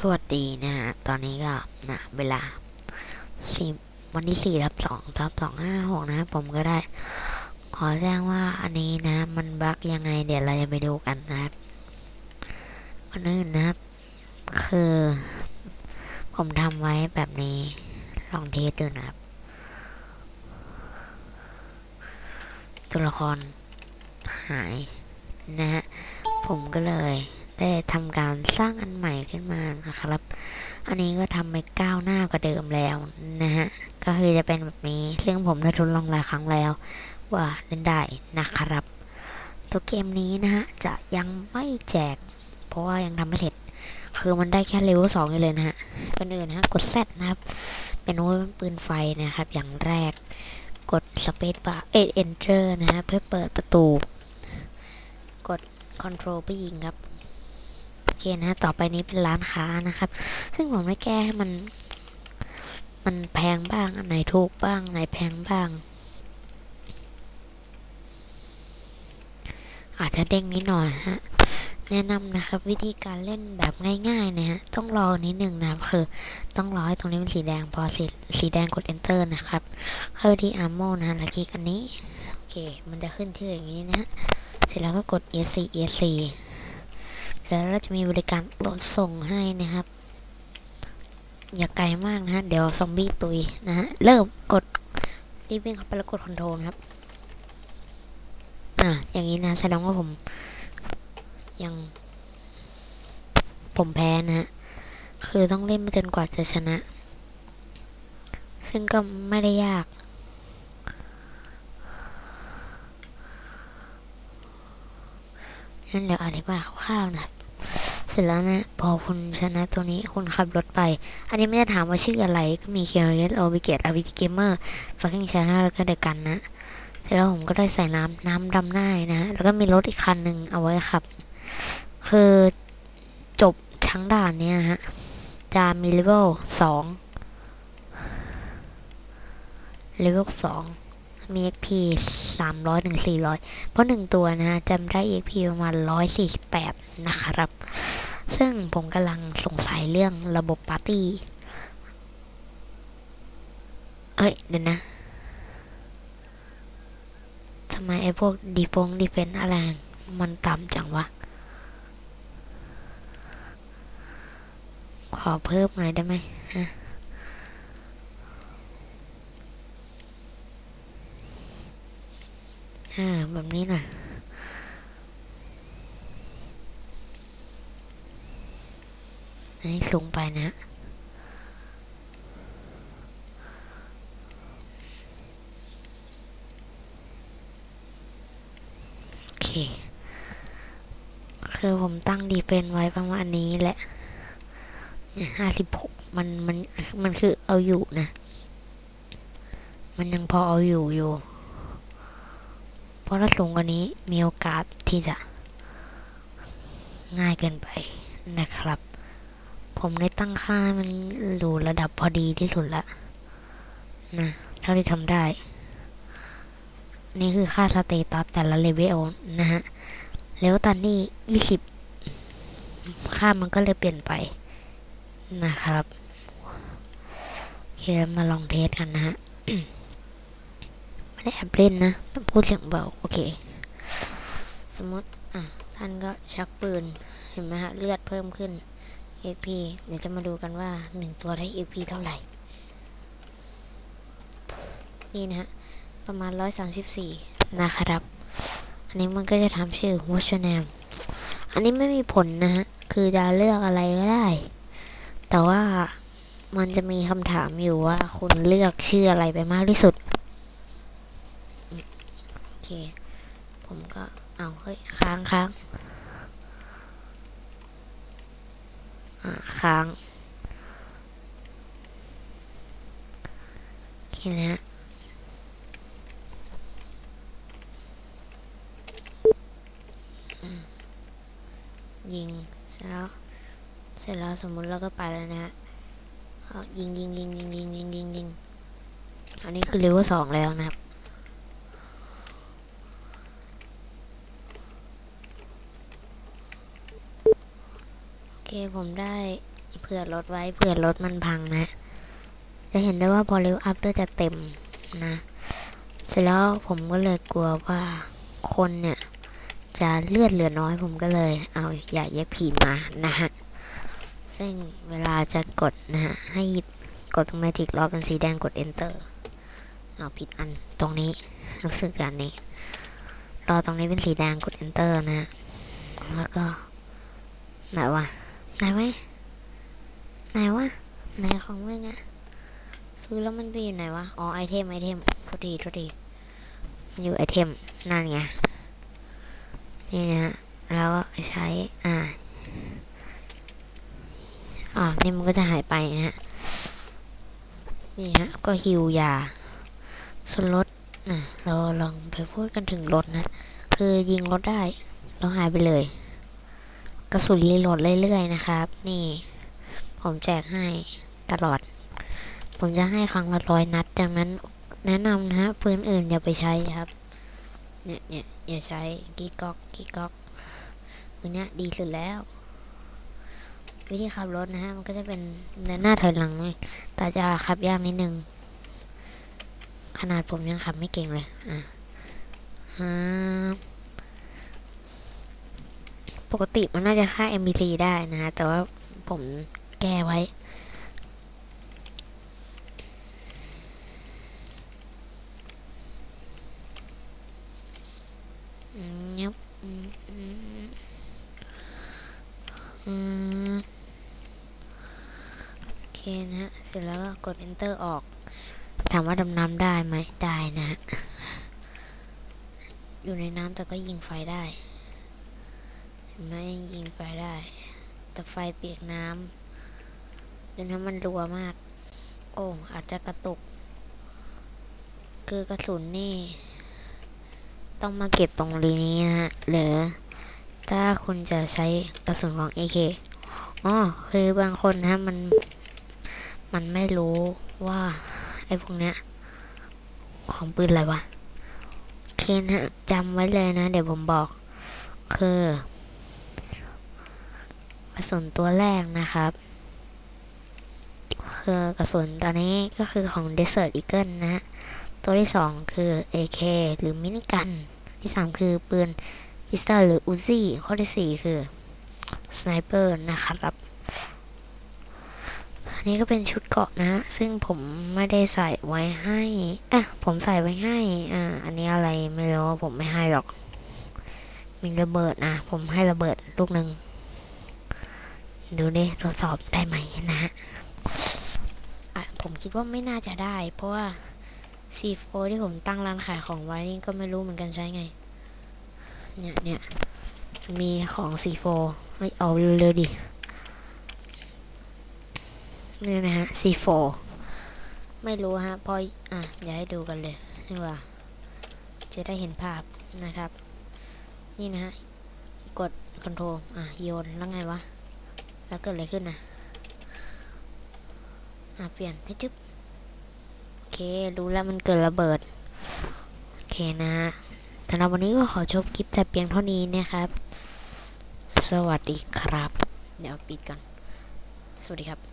สวัสดีนะฮะ ตอนนี้ก็นะเวลาสี่วันที่สี่ทับสองทับสองห้าหกนะครับผมก็ได้ ขอแจ้งว่าอันนี้นะ มันบั๊กยังไงเดี๋ยวเราจะไปดูกันนะครับอันอื่นนะครับ คือ ผมทำไว้แบบนี้ ลองเทสดูนะครับตัวละครหายนะฮะ ผมก็เลย ได้ทำการสร้างอันใหม่ขึ้นมานะครับ อันนี้ก็ทำไปก้าวหน้ากว่าเดิมแล้วนะฮะ ก็คือจะเป็นแบบนี้ ซึ่งผมได้ทดลองหลายครั้งแล้ว ว่าเล่นได้นะครับ ตัวเกมนี้นะฮะ จะยังไม่แจก เพราะว่ายังทำไม่เสร็จ คือมันได้แค่เลเวลสองอยู่เลยนะฮะเป็นอื่นนะฮะ กด Z นะครับ เป็นโน้ตปืนไฟนะครับ อย่างแรก กด Space Bar เอ Enter นะฮะ เพื่อเปิดประตู กด Control ไปยิงครับ โอเคนะต่อไปนี้เป็นร้านค้านะครับ ซึ่งผมไม่แก้ให้มัน มันแพงบ้างอันไหนถูกบ้างไหนแพงบ้าง อาจจะเด้งนิดหน่อยฮะแนะนำนะครับ วิธีการเล่นแบบง่ายๆนะฮะต้องรอนิดหนึ่งนะครับคือต้องรอให้ตรงนี้เป็นสีแดงพอสีสีแดงกด enter นะครับเข้าที่ armor นะฮะแล้วคลิกอันนี้ โอเค มันจะขึ้นชื่ออย่างนี้นะฮะเสร็จแล้วก็กด ESC ESC แล้วเราจะมีบริการรถส่งให้นะครับ อย่าไกลมากนะฮะ เดี๋ยวซอมบี้ตุยนะฮะ เริ่มกดรีบวิ่งเข้าไปแล้วกดคอนโทรลครับ อะอย่างนี้นะแสดงว่าผม ยัง ผมแพ้นะฮะ คือต้องเล่นไปจนกว่าจะชนะ ซึ่งก็ไม่ได้ยาก นั่นเดี๋ยวอธิบายคร่าวๆนะเสร็จแล้วนะพอคุณชนะตัวนี้คุณขับรถไป อันนี้ไม่ได้ถามว่าชื่ออะไรก็มี k s o b i g a t e a v i g a m e r Fucking Channel แล้วก็เดียกันนะเสร็จแล้วผมก็ได้ใส่น้ำน้ำดำหน้านะแล้วก็มีรถอีกคันหนึ่งเอาไว้ขับ คือจบทั้งด่านเนี่ยฮะจะมีเลเวลสองเลเวลสอง มี XP สามร้อยถึงสี่ร้อยเพราะหนึ่งตัวนะฮะจำได้ XP ประมาณร้อยสี่สิบแปดนะครับ ซึ่งผมกำลังสงสัยเรื่องระบบปาร์ตี้ เอ้ย เดี๋ยวนะทำไมไอ้พวกดีฟงดีเฟนอะไร มันต่ำจังวะ ขอเพิ่มหน่อยได้ไหมฮะ อ่า แบบนี้นะให้สูงไปนะโอเค คือผมตั้งดีเฟนไว้ประมาณนี้แหละเนี่ยห้าสิบหกมันมันมันคือเอาอยู่นะ มันยังพอเอาอยู่อยู่ เพราะถ้าสูงกว่านี้มีโอกาสที่จะง่ายเกินไปนะครับ ผมได้ตั้งค่ามันอยู่ระดับพอดีที่สุดละนะเท่าที่ทำได้ นี่คือค่าสเตตัสแต่ละเลเวลนะฮะแล้วตอนนี้ยี่สิบค่ามันก็เลยเปลี่ยนไปนะครับโอเคมาลองเทสกันนะฮะ ได้แอบเล่นนะต้องพูดเสียงเบา โอเค สมมติอะท่านก็ชักปืน เห็นไหมฮะ เลือดเพิ่มขึ้น XP เดี๋ยวจะมาดูกันว่าหนึ่งตัวได้ XP เท่าไหร่ นี่นะฮะ ประมาณ 134 นะครับ อันนี้มันก็จะทำชื่อ What's your name อันนี้ไม่มีผลนะฮะ คือจะเลือกอะไรก็ได้ แต่ว่ามันจะมีคำถามอยู่ว่าคุณเลือกชื่ออะไรไปมากที่สุด เค ผมก็เอาเฮ้ยค้างค้างอ่าค้างโอเคนะฮะอืมยิงเสร็จแล้วเสร็จแล้วสมมุติเราก็ไปแล้วนะฮะเอายิงยิงยิงยิงยิงยิงยิงยิงอันนี้คือเลเวลสองแล้วนะครับ เคผมได้เผื่อรถไว้เผื่อรถมันพังนะ จะเห็นได้ว่าพอเร็วอัพเลือดจะเต็มนะ เสร็จแล้วผมก็เลยกลัวว่าคนเนี่ย จะเลือดเหลือน้อยผมก็เลย เอาอย่าเย็กผีมานะฮะ ซึ่งเวลาจะกดนะฮะ ให้หยิบกดตรง Magic รอเป็นสีแดงกด Enter เอาผิดอันตรงนี้รู้สึกอันนี้ รอตรงนี้เป็นสีแดงกด Enter นะฮะ แล้วก็ไหนวะ ไหนไว้ไหนวะไหนของมึงอะซื้อแล้วมันไปอยู่ไหนวะ อ๋อไอเทมไอเทมโทษทีโทษทีมันอยู่ไอเทมนั่นไงนี่นะฮะแล้วก็ใช้อ่าอ่านี่มันก็จะหายไปนะฮะนี่ฮะก็ฮิวยาส่วนรถนะเราลองไปพูดกันถึงรถนะ คือยิงรถได้แล้วหายไปเลย กระสุนรีโหลดเรื่อยๆนะครับ นี่ ผมแจกให้ตลอด ผมจะให้ครั้งละร้อยนัดดังนั้นแนะนำนะฮะปืนอื่นอย่าไปใช้ครับ เนี่ยเนี่ยอย่าใช้กีก๊อกกีก๊อกตัวเนี้ยดีสุดแล้ว วิธีขับรถนะฮะมันก็จะเป็นเดินหน้าถอยหลังแต่จะขับยากนิดนึงขนาดผมยังขับไม่เก่งเลย อะอ่า กติมันน่าจะค่า MBC ได้นะฮะ แต่ว่าผมแก้ไว้ ยับอืมโอเคนะฮะ เสร็จแล้วก็กด enter ออก ถามว่าดำน้ำได้ไหม ได้นะ อยู่ในน้ำแต่ก็ยิงไฟได้ ไม่ยิงไฟได้ แต่ไฟเปียกน้ำจนน้ำมันรัวมาก โอ้อาจจะกระตุก คือกระสุนนี่ ต้องมาเก็บตรงรีนี้นะฮะหรือถ้าคุณจะใช้กระสุนของ AK อ๋อคือบางคนนะมัน มันไม่รู้ว่า ไอ้พวกเนี้ย ของปืนอะไรวะ เคนฮะจำไว้เลยนะ เดี๋ยวผมบอก คือ กระสุนตัวแรกนะครับ คือกระสุนตอนนี้ก็คือของ Desert Eagle นะ ตัวที่สองคือ AK หรือมินิกัน ที่สามคือปืนพิสตอลหรืออูซี่ข้อที่สี่คือสไนเปอร์นะครับอันนี้ก็เป็นชุดเกาะนะ ซึ่งผมไม่ได้ใส่ไว้ให้อะผมใส่ไว้ให้ อ่า อันนี้อะไรไม่รู้ผมไม่ให้หรอก มีระเบิดนะ ผมให้ระเบิดลูกหนึ่ง ดูดิทดสอบได้ไหมนะฮะอะผมคิดว่าไม่น่าจะได้ เพราะว่า C4 ที่ผมตั้งร้านขายของไว้นี่ก็ไม่รู้เหมือนกันใช้ไง เนี่ยเนี่ยมีของ C4 ไม่เอาเร็วๆดินี่นะฮะ C4 ไม่รู้ฮะพออะอย่าให้ดูกันเลยนี่ว่า จะได้เห็นภาพนะครับ นี่นะฮะ กดคอนโทรลอะโยนแล้วไงวะ แล้วเกิดอะไรขึ้นนะอะเปลี่ยนให้จึ๊บโอเครู้แล้วมันเกิดระเบิด โอเคนะฮะสำหรับวันนี้ก็ขอจบคลิปแต่เพียงเท่านี้นะครับ สวัสดีครับ เดี๋ยวปิดก่อน สวัสดีครับ